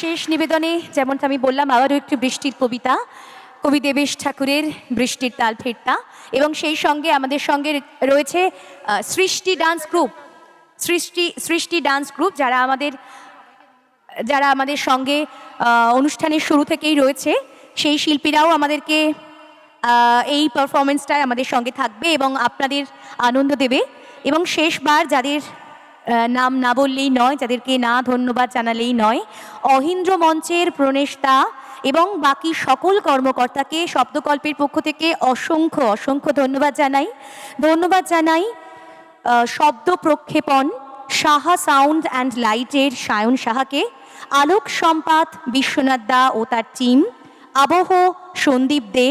শেষ নিবেদনে, যেমনটা আমি বললাম, আবারও একটি বৃষ্টির কবিতা কবি দেবেশ ঠাকুরের বৃষ্টির তাল ফেরতা, এবং সেই সঙ্গে আমাদের সঙ্গে রয়েছে সৃষ্টি ডান্স গ্রুপ, সৃষ্টি সৃষ্টি ডান্স গ্রুপ, যারা আমাদের যারা আমাদের সঙ্গে অনুষ্ঠানের শুরু থেকেই রয়েছে। সেই শিল্পীরাও আমাদেরকে এই পারফরমেন্সটায় আমাদের সঙ্গে থাকবে এবং আপনাদের আনন্দ দেবে। এবং শেষবার যাদের নাম না বললেই নয়, যাদেরকে না ধন্যবাদ জানালেই নয়। অহিন্দ্র মঞ্চের প্রণেশতা এবং বাকি সকল কর্মকর্তাকে শব্দকল্পের পক্ষ থেকে অসংখ্য অসংখ্য ধন্যবাদ জানাই। ধন্যবাদ জানাই শব্দ প্রক্ষেপণ, সাহা সাউন্ড অ্যান্ড লাইটের সায়ন সাহাকে, আলোক সম্পাত বিশ্বনাথ দা ও তার টিম, আবহ সন্দীপ দে,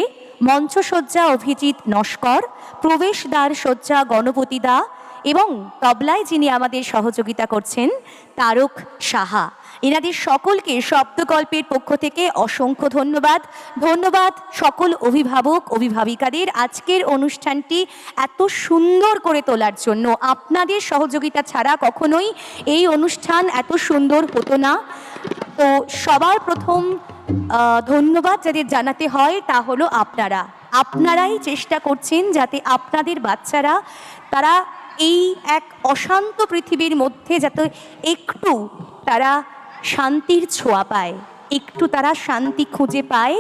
মঞ্চসজ্জা অভিজিৎ নস্কর, প্রবেশদ্বার সজ্জা গণপতি দা এবং তবলায় যিনি আমাদের সহযোগিতা করছেন, তারক সাহা। এনাদের সকলকে শব্দকল্পের পক্ষ থেকে অসংখ্য ধন্যবাদ। ধন্যবাদ সকল অভিভাবক, অভিভাবিকাদের আজকের অনুষ্ঠানটি এত সুন্দর করে তোলার জন্য। আপনাদের সহযোগিতা ছাড়া কখনোই এই অনুষ্ঠান এত সুন্দর হতো না। তো সবার প্রথম ধন্যবাদ যাদের জানাতে হয়, তা হলো আপনারা। আপনারাই চেষ্টা করছেন যাতে আপনাদের বাচ্চারা, তারা এই এক অশান্ত পৃথিবীর মধ্যে যাতে একটু তারা শান্তির ছোঁয়া পায়, একটু তারা শান্তি খুঁজে পায়,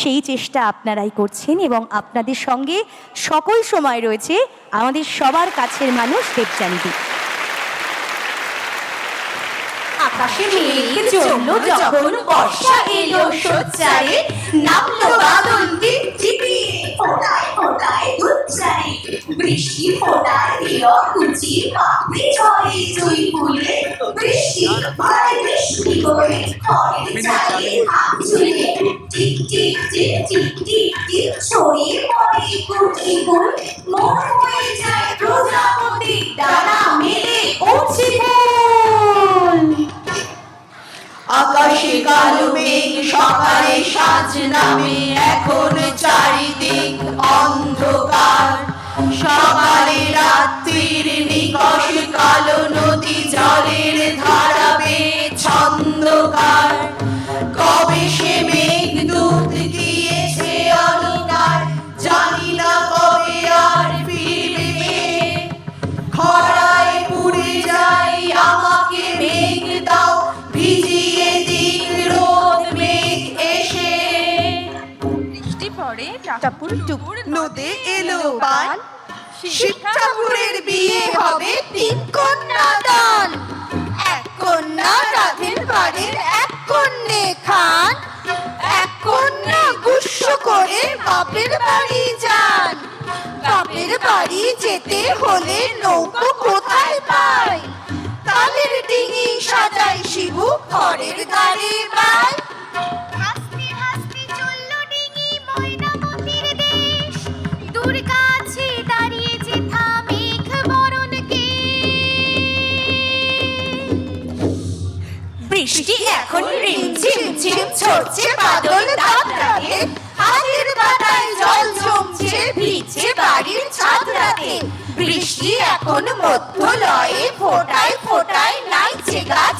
সেই চেষ্টা আপনারাই করছেন এবং আপনাদের সঙ্গে সকল সময় রয়েছে আমাদের সবার কাছের মানুষ দেবচান্দি আকাশে মেঘ যখন বর্ষা এলো, সোচ্চারে বাদল টিপ ফোটায় ফোটায় বৃষ্টি ফোটায় দিল কুচি পাপড়ি ঝরে জুই ফুলে বৃষ্টি ভরে বৃষ্টি করে ঘরের চালে হাত ঝুলে টিক টিক টিক টিক টিক টিক ছড়িয়ে পড়ে কুটি গুল মন হয়ে যায় প্রজাপতি ডানা মেলে উঠছে ফুল আকাশে কালো মেঘ, সকালে সাজ নামে, এখন চারিদিক অন্ধকার। সকালে রাত্রির নিকষ কালো নদী জলের ধারা বেয়ে ছন্দকার। কবে সে মেঘ দুধ গিয়েছে অলকার জানি না কবে আর ফিরবে খরায় পুড়ে যাই আমাকে মেঘ দাও ভিজিয়ে দিক রোদ মেঘ এসে। বৃষ্টি পড়ে টাপুর টুপুর নদে এলো পান শিব ঠাকুরের বিয়ে হবে তিন কন্যা দান এক কন্যা রাধের বাড়ির এক কন্যে খান। এক কন্যা গুস্ব করে বাপের বাড়ি যান। বাপের বাড়ি যেতে হলে নৌকো কোথায় পাই বৃষ্টি এখন রিমঝিম ঝিম ঝরছে, বাদল দাঁতরাতে হাতের পাতায় জল জমছে, ভিজছে বাড়ির ছাদ বৃষ্টি এখন মধ্য লয়ে ফোটায় ফোটায় নাইছে গাছ।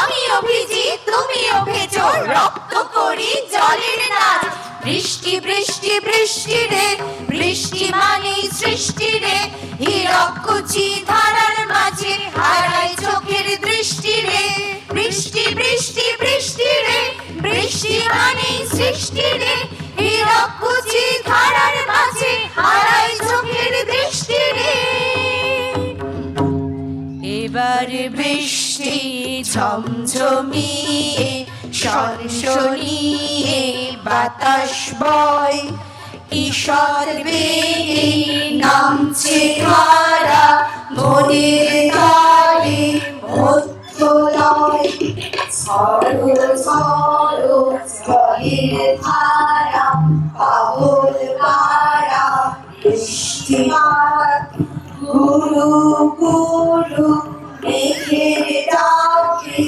আমিও ভিজি, তুমিও ভেজো, রক্ত করি জলের নাচ। বৃষ্টি বৃষ্টি বৃষ্টি রে, বৃষ্টি মানেই সৃষ্টি রে। হীরক কুচি ধারার মাঝে হারাই চোখের দৃষ্টি। বৃষ্টি বৃষ্টি রে, বৃষ্টি মানেই সৃষ্টি রে। হীরক ধারার মাঝে হারাই চোখের দৃষ্টি রে। এবার বৃষ্টি ঝমঝমিয়ে সনসনিয়ে বাতাস বয়। ঈশ্বর বেগে নামছে ধারা মনের তারে মধ্যলয় ঝড়ো ঝড়ো জলের ধারা পাগল পারা বৃষ্টি গুরু গুরু মেঘের ডাকে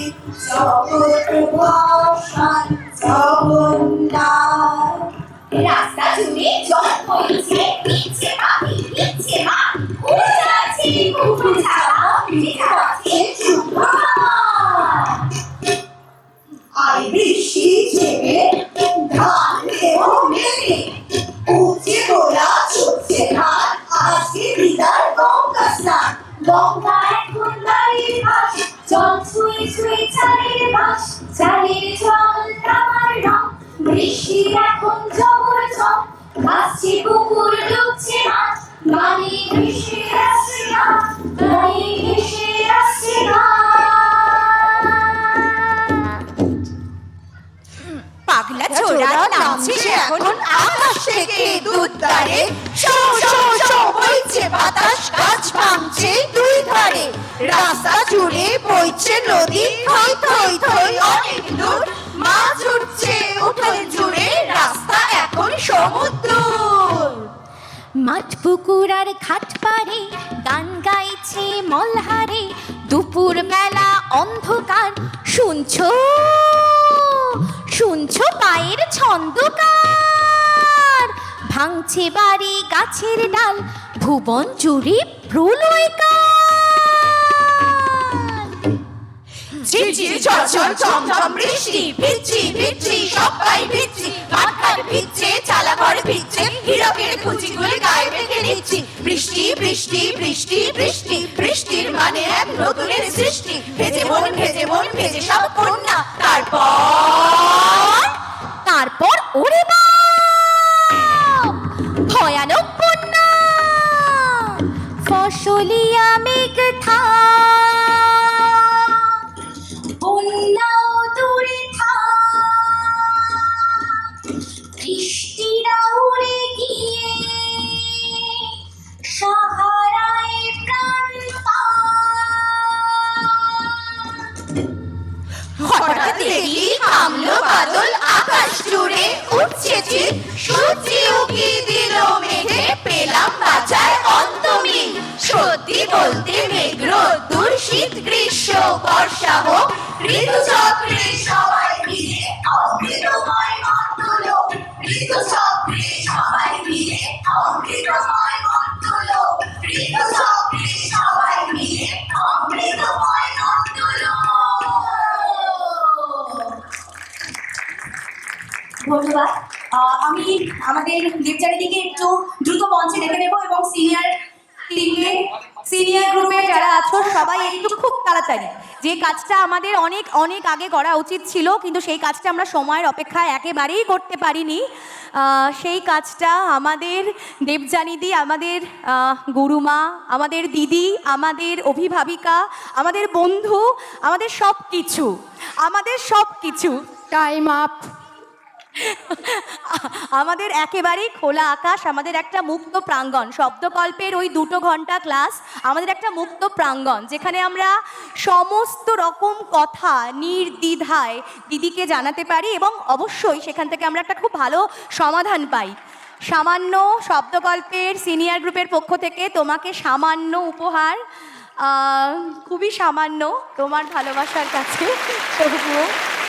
জগৎ ভাষান জগন্নাথ রাস্তা জুড়ে জল বইছে পিছে পাখি পিছে মা উড়ে যাচ্ছে কুকুর ছাড়া Thank you. শো বইছে বাতাস, গাছ ভাঙছে দুই ধারে। রাস্তা জুড়ে বইছে নদী, থই থই থই, অনেক দূর। উঠোন জুড়ে, রাস্তা এখন সমুদ্র। মাঠ, পুকুর আর ঘাট পারে গান গাইছে মলহারে। দুপুর বেলা অন্ধকার, শুনছো? শুনছো পায়ের ছন্দকার? ভাঙছে বাড়ি গাছের ডাল, ভুবন জুড়ে সবাই বৃষ্টি বৃষ্টি বৃষ্টি বৃষ্টি, বৃষ্টির মানে এক নতুনের সৃষ্টি। ভেজে মন ভেজে মন, ভেজে সব কন্যা, তারপর ফসলিয়া মেঘ থা বলতে মেঘ দূর শীত গ্রীষ্ম, বর্ষা হোক ঋতুচক্রে সবাই মিলে অমৃতময় মন্ডল ঋতুচক্রে সবাই মিলে অমৃতময় মন্ডল ঋতুচক্রে সবাই মিলে অমৃতময় মন্ডল ধন্যবাদ। আমি আমাদের দেবচারিদিকে একটু দ্রুত মঞ্চে ডেকে নেব এবং সিনিয়র টিমকে সিনিয়র গ্রুপে যারা আছো, সবাই একটু খুব তাড়াতাড়ি। যে কাজটা আমাদের অনেক অনেক আগে করা উচিত ছিল, কিন্তু সেই কাজটা আমরা সময়ের অপেক্ষায় একেবারেই করতে পারিনি। সেই কাজটা আমাদের দেবজানিদি আমাদের গুরুমা, আমাদের দিদি, আমাদের অভিভাবিকা, আমাদের বন্ধু, আমাদের সব কিছু আমাদের সব কিছু টাইম আপ আমাদের একেবারেই খোলা আকাশ, আমাদের একটা মুক্ত প্রাঙ্গণ। শব্দকল্পের ওই দুটো ঘণ্টা ক্লাস আমাদের একটা মুক্ত প্রাঙ্গণ, যেখানে আমরা সমস্ত রকম কথা নির্দ্বিধায় দিদিকে জানাতে পারি এবং অবশ্যই সেখান থেকে আমরা একটা খুব ভালো সমাধান পাই। সামান্য শব্দকল্পের সিনিয়র গ্রুপের পক্ষ থেকে তোমাকে সামান্য উপহার খুবই সামান্য তোমার ভালোবাসার কাছে। তবুও